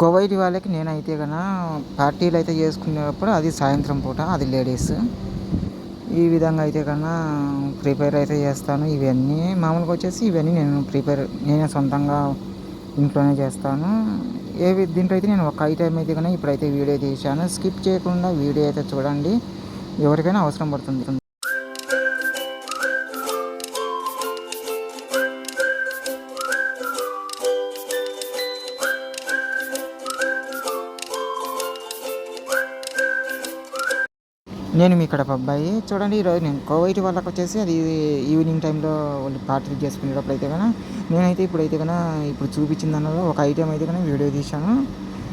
కోవైట్ వాళ్ళకి నేనైతే కన్నా పార్టీలు అయితే చేసుకునేటప్పుడు అది సాయంత్రం పూట అది లేడీస్. ఈ విధంగా అయితే కన్నా ప్రిపేర్ అయితే చేస్తాను. ఇవన్నీ మామూలుగా వచ్చేసి ఇవన్నీ నేను ప్రిపేర్ నేనే సొంతంగా ఇంట్లోనే చేస్తాను. ఏవి దీంట్లో అయితే నేను ఒక ఐటెం అయితే కన్నా ఇప్పుడైతే వీడియో తీశాను. స్కిప్ చేయకుండా వీడియో అయితే చూడండి. ఎవరికైనా అవసరం పడుతుంది. నేను మీ కడప అబ్బాయి. చూడండి ఈరోజు నేను కోవైట్ వాళ్ళకి వచ్చేసి అది ఈవినింగ్ టైంలో వాళ్ళు పార్టీ చేసుకునేటప్పుడు అయితే కన్నా నేనైతే ఇప్పుడైతే కన్నా ఇప్పుడు చూపించిన దానిలో ఒక ఐటెం అయితే కన్నా వీడియో తీశాను.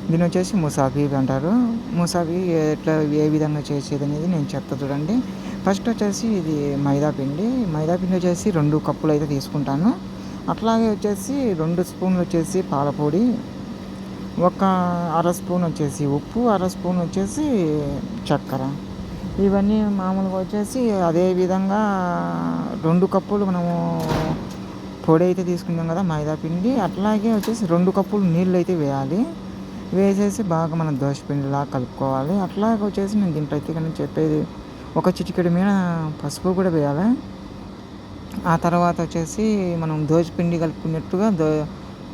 దీని వచ్చేసి ముసాఫీ అంటారు. ముసాఫీ ఎట్లా ఏ విధంగా చేసేది అనేది నేను చెప్తా చూడండి. ఫస్ట్ వచ్చేసి ఇది మైదా పిండి. మైదా పిండి వచ్చేసి రెండు కప్పులు అయితే తీసుకుంటాను. అట్లాగే వచ్చేసి రెండు స్పూన్లు వచ్చేసి పాలపొడి ఒక అర స్పూన్ వచ్చేసి ఉప్పు అర స్పూన్ వచ్చేసి చక్కెర. ఇవన్నీ మామూలుగా వచ్చేసి అదే విధంగా రెండు కప్పులు మనము పొడి అయితే తీసుకున్నాం కదా మైదా పిండి. అట్లాగే వచ్చేసి రెండు కప్పులు నీళ్ళు అయితే వేయాలి. వేసేసి బాగా మనం దోశ పిండిలా కలుపుకోవాలి. అట్లాగే వచ్చేసి నేను దీని ప్రత్యేకంగా చెప్పేది ఒక చిటికెడు మీద పసుపు కూడా వేయాలి. ఆ తర్వాత వచ్చేసి మనం దోశ పిండి కలుపుకున్నట్టుగా దో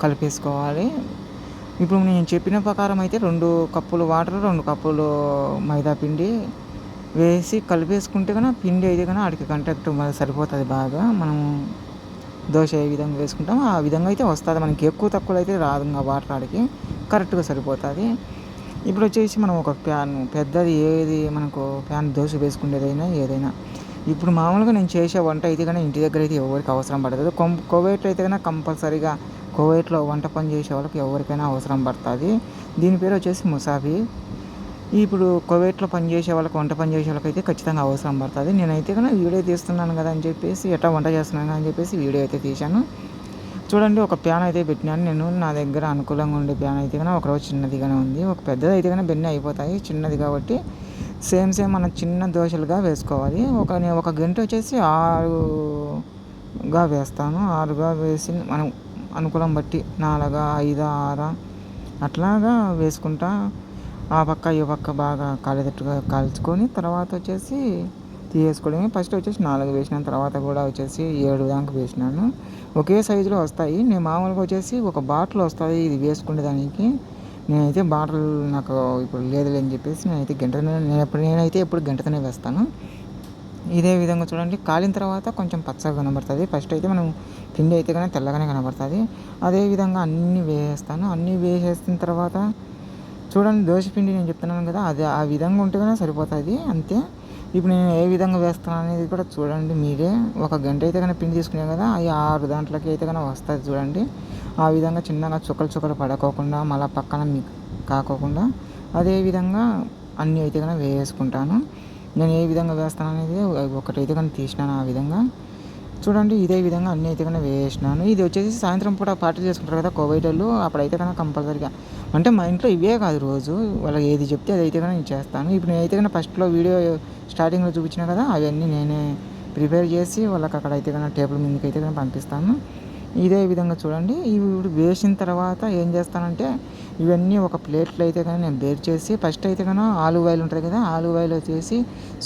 కలిపేసుకోవాలి. ఇప్పుడు నేను చెప్పిన ప్రకారం అయితే రెండు కప్పులు వాటర్ రెండు కప్పులు మైదా పిండి వేసి కలిపేసుకుంటే కన్నా పిండి అయితే కన్నా ఆడికి కంటాక్ట్ సరిపోతుంది బాగా. మనం దోశ ఏ విధంగా వేసుకుంటామో ఆ విధంగా అయితే వస్తుంది. మనకి ఎక్కువ తక్కువ అయితే రాదు ఇంకా వాటర్ ఆడికి. కరెక్ట్గా సరిపోతుంది. ఇప్పుడు వచ్చేసి మనం ఒక ప్యాన్ పెద్దది ఏది మనకు ప్యాన్ దోశ వేసుకునేదైనా ఏదైనా. ఇప్పుడు మామూలుగా నేను చేసే వంట అయితే కానీ ఇంటి దగ్గర అయితే ఎవరికి అవసరం పడదు. కోవైట్లో అయితే కన్నా కంపల్సరీగా కోవైట్లో వంట పని చేసే వాళ్ళకి ఎవరికైనా అవసరం పడుతుంది. దీని పేరు వచ్చేసి ముసాఫీ. ఇప్పుడు కోవేట్లో పనిచేసే వాళ్ళకి వంట పని చేసే వాళ్ళకి అయితే ఖచ్చితంగా అవసరం పడుతుంది. నేనైతే కన్నా వీడియో తీస్తున్నాను కదా అని చెప్పేసి ఎట్లా వంట చేస్తున్నాను అని చెప్పేసి వీడియో అయితే తీశాను. చూడండి ఒక ప్యాన్ అయితే పెట్టినాను. నేను నా దగ్గర అనుకూలంగా ఉండే ప్యాన్ అయితే కన్నా ఒకరోజు చిన్నదిగానే ఉంది. ఒక పెద్దది అయితే కన్నా బెన్ని అయిపోతాయి చిన్నది కాబట్టి. సేమ్ సేమ్ మన చిన్న దోశలుగా వేసుకోవాలి. ఒక నేను ఒక గంట వచ్చేసి ఆరుగా వేస్తాను. ఆరుగా వేసి మనం అనుకూలం బట్టి నాలుగా ఐదా ఆరా అట్లాగా వేసుకుంటా ఆ పక్క ఈ పక్క బాగా కాలేటట్టుగా కాల్చుకొని తర్వాత వచ్చేసి తీసుకోవడమే ఫస్ట్ వచ్చేసి నాలుగు వేసిన తర్వాత కూడా వచ్చేసి ఏడు దాకా వేసినాను. ఒకే సైజులో వస్తాయి. నేను మామూలుగా వచ్చేసి ఒక బాటిల్ వస్తుంది ఇది వేసుకునే దానికి నేనైతే బాటిల్ నాకు ఇప్పుడు లేదులే అని చెప్పేసి నేనైతే గంటనే నేను ఎప్పుడు నేనైతే ఎప్పుడు గంటతోనే వేస్తాను. ఇదే విధంగా చూడండి. కాలిన తర్వాత కొంచెం పచ్చగా కనబడుతుంది. ఫస్ట్ అయితే మనం పిండి అయితే కానీ తెల్లగానే కనబడుతుంది. అదే విధంగా అన్నీ వేసేస్తాను అన్నీ వేసేసిన తర్వాత చూడండి దోశ పిండి నేను చెప్తున్నాను కదా అది ఆ విధంగా ఉంటే సరిపోతుంది అంతే. ఇప్పుడు నేను ఏ విధంగా వేస్తాను అనేది కూడా చూడండి మీరే. ఒక గంట అయితే కానీ పిండి తీసుకునే కదా అవి ఆరు దాంట్లోకి అయితే కన్నా వస్తుంది చూడండి. ఆ విధంగా చిన్నగా చుక్కలు చుక్కలు పడకోకుండా మళ్ళీ పక్కన మీ కాకోకుండా అదే విధంగా అన్నీ అయితే కన్నా వేసుకుంటాను. నేను ఏ విధంగా వేస్తాను అనేది ఒకటైతే కానీ తీసినాను ఆ విధంగా. చూడండి ఇదే విధంగా అన్నీ అయితే కన్నా వేసినాను. ఇది వచ్చేసి సాయంత్రం పూట పార్టీ చేసుకుంటారు కదా కోవిడ్ వాళ్ళు అప్పుడైతే కన్నా కంపల్సరీగా. అంటే మా ఇంట్లో ఇవే కాదు రోజు. వాళ్ళకి ఏది చెప్తే అది అయితే కన్నా నేను చేస్తాను. ఇప్పుడు నేనైతే కన్నా ఫస్ట్లో వీడియో స్టార్టింగ్లో చూపించిన కదా అవన్నీ నేనే ప్రిపేర్ చేసి వాళ్ళకి అక్కడ అయితే కన్నా టేబుల్ మీదకి అయితే కన్నా పంపిస్తాను. ఇదే విధంగా చూడండి ఇవి వేసిన తర్వాత ఏం చేస్తానంటే ఇవన్నీ ఒక ప్లేట్లో అయితే కానీ నేను బేర్ చేసి ఫస్ట్ అయితే కానీ ఆలు ఆయిల్ ఉంటుంది కదా ఆలు ఆయిల్ వచ్చేసి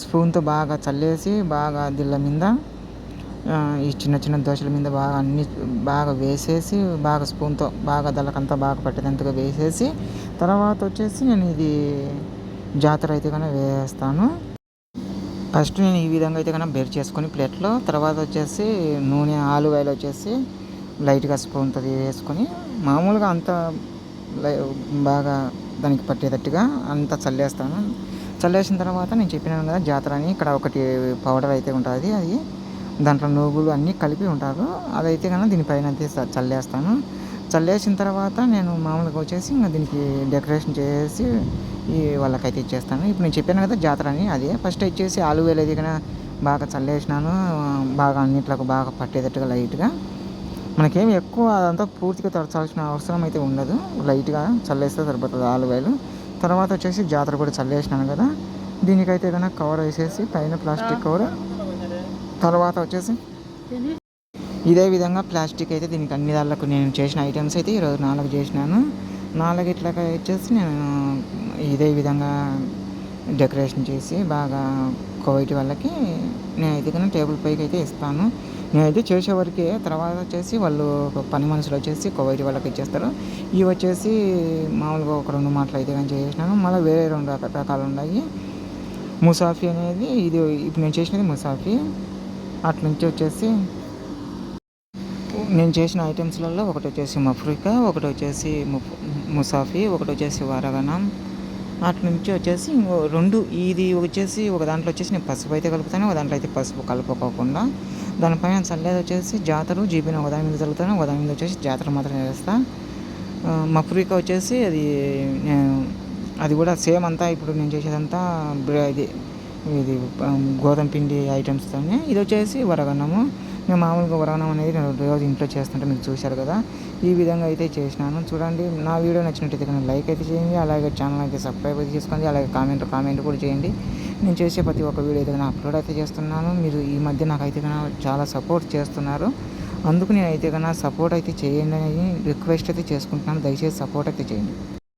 స్పూన్తో బాగా చల్లేసి బాగా దిల్ల మీద ఈ చిన్న చిన్న దోశల మీద బాగా అన్ని బాగా వేసేసి బాగా స్పూన్తో బాగా దళ్ళకంతా బాగా పట్టేదంతగా వేసేసి తర్వాత వచ్చేసి నేను ఇది జాతర అయితే కన్నా వేస్తాను. ఫస్ట్ నేను ఈ విధంగా అయితే కన్నా బేర్ చేసుకొని ప్లేట్లో తర్వాత వచ్చేసి నూనె ఆలు ఆయిల్ వచ్చేసి లైట్గా స్పూన్తో వేసుకొని మామూలుగా అంత బాగా దానికి పట్టేటట్టుగా అంతా చల్లేస్తాను. చల్లేసిన తర్వాత నేను చెప్పినాను కదా జాతర అని ఇక్కడ ఒకటి పౌడర్ అయితే ఉంటుంది అది. దాంట్లో నువ్వులు అన్నీ కలిపి ఉంటారు. అదైతే కనుక దీనిపైన అయితే చల్లేస్తాను. చల్లేసిన తర్వాత నేను మామూలుగా వచ్చేసి ఇంకా దీనికి డెకరేషన్ చేసి ఈ వాళ్ళకైతే ఇచ్చేస్తాను. ఇప్పుడు నేను చెప్పాను కదా జాతర అని అదే ఫస్ట్ వచ్చేసి ఆలు వేలేది కన్నా బాగా చల్లేసినాను. బాగా అన్నిట్లకు బాగా పట్టేటట్టుగా లైట్గా. మనకేమి ఎక్కువ అదంతా పూర్తిగా తరచాల్సిన అవసరం అయితే ఉండదు. లైట్గా చల్లేస్తే సరిపోతుంది ఆలు వేలు తర్వాత వచ్చేసి జాతర కూడా చల్లేసినాను కదా. దీనికైతే ఏదైనా కవర్ వేసేసి పైన ప్లాస్టిక్ కవర్ తర్వాత వచ్చేసి ఇదే విధంగా ప్లాస్టిక్ అయితే దీనికి అన్ని దాళ్ళకు నేను చేసిన ఐటమ్స్ అయితే ఈరోజు నాలుగు చేసినాను. నాలుగు ఇట్లాగా వచ్చేసి నేను ఇదే విధంగా డెకరేషన్ చేసి బాగా కోవిడ్ వాళ్ళకి నేనైతే కానీ టేబుల్ పైకి అయితే ఇస్తాను. నేనైతే చేసేవరకే తర్వాత వచ్చేసి వాళ్ళు పని మనుషులు వచ్చేసి కోవిడ్ వాళ్ళకి ఇచ్చేస్తారు. ఇవి వచ్చేసి మామూలుగా ఒక రెండు మాటలు అయితే కానీ చేసినాను. మళ్ళీ వేరే రెండు రకాలు ఉన్నాయి. ముసాఫీ అనేది ఇది ఇప్పుడు నేను చేసినది ముసాఫీ. అటు నుంచి వచ్చేసి నేను చేసిన ఐటమ్స్లలో ఒకటి వచ్చేసి మఫ్రికా ఒకటి వచ్చేసి ముసాఫీ ఒకటి వచ్చేసి వరగనం అటు నుంచి వచ్చేసి రెండు ఇది వచ్చేసి ఒక దాంట్లో వచ్చేసి నేను పసుపు అయితే కలుపుతాను ఒక దాంట్లో అయితే పసుపు కలుపుకోకుండా. దానిపైన చల్లేది వచ్చేసి జాతర జీబీని ఒక దాని మీద చల్లుతాను ఒక దాని మీద వచ్చేసి జాతర మాత్రం చేస్తా. మఫ్రికా వచ్చేసి అది అది కూడా సేమ్ అంతా ఇప్పుడు నేను చేసేదంతా ఇది ఇది గోధుమ పిండి ఐటమ్స్తోనే ఇది వచ్చేసి వరగన్నము. నేను మామూలుగా వరగన్నం అనేది నేను రోజు ఇంట్లో చేస్తుంటే మీరు చూశారు కదా. ఈ విధంగా అయితే చేసినాను. చూడండి నా వీడియో నచ్చినట్టయితే కానీ లైక్ అయితే చేయండి. అలాగే ఛానల్ అయితే సబ్స్క్రైబ్ అయితే చేసుకోండి. అలాగే కామెంట్ కామెంట్ కూడా చేయండి. నేను చేసే ప్రతి ఒక్క వీడియో అయితే అప్లోడ్ అయితే చేస్తున్నాను. మీరు ఈ మధ్య నాకైతే కన్నా చాలా సపోర్ట్ చేస్తున్నారు. అందుకు నేనైతే కన్నా సపోర్ట్ అయితే చేయండి అని రిక్వెస్ట్ అయితే చేసుకుంటున్నాను. దయచేసి సపోర్ట్ అయితే చేయండి.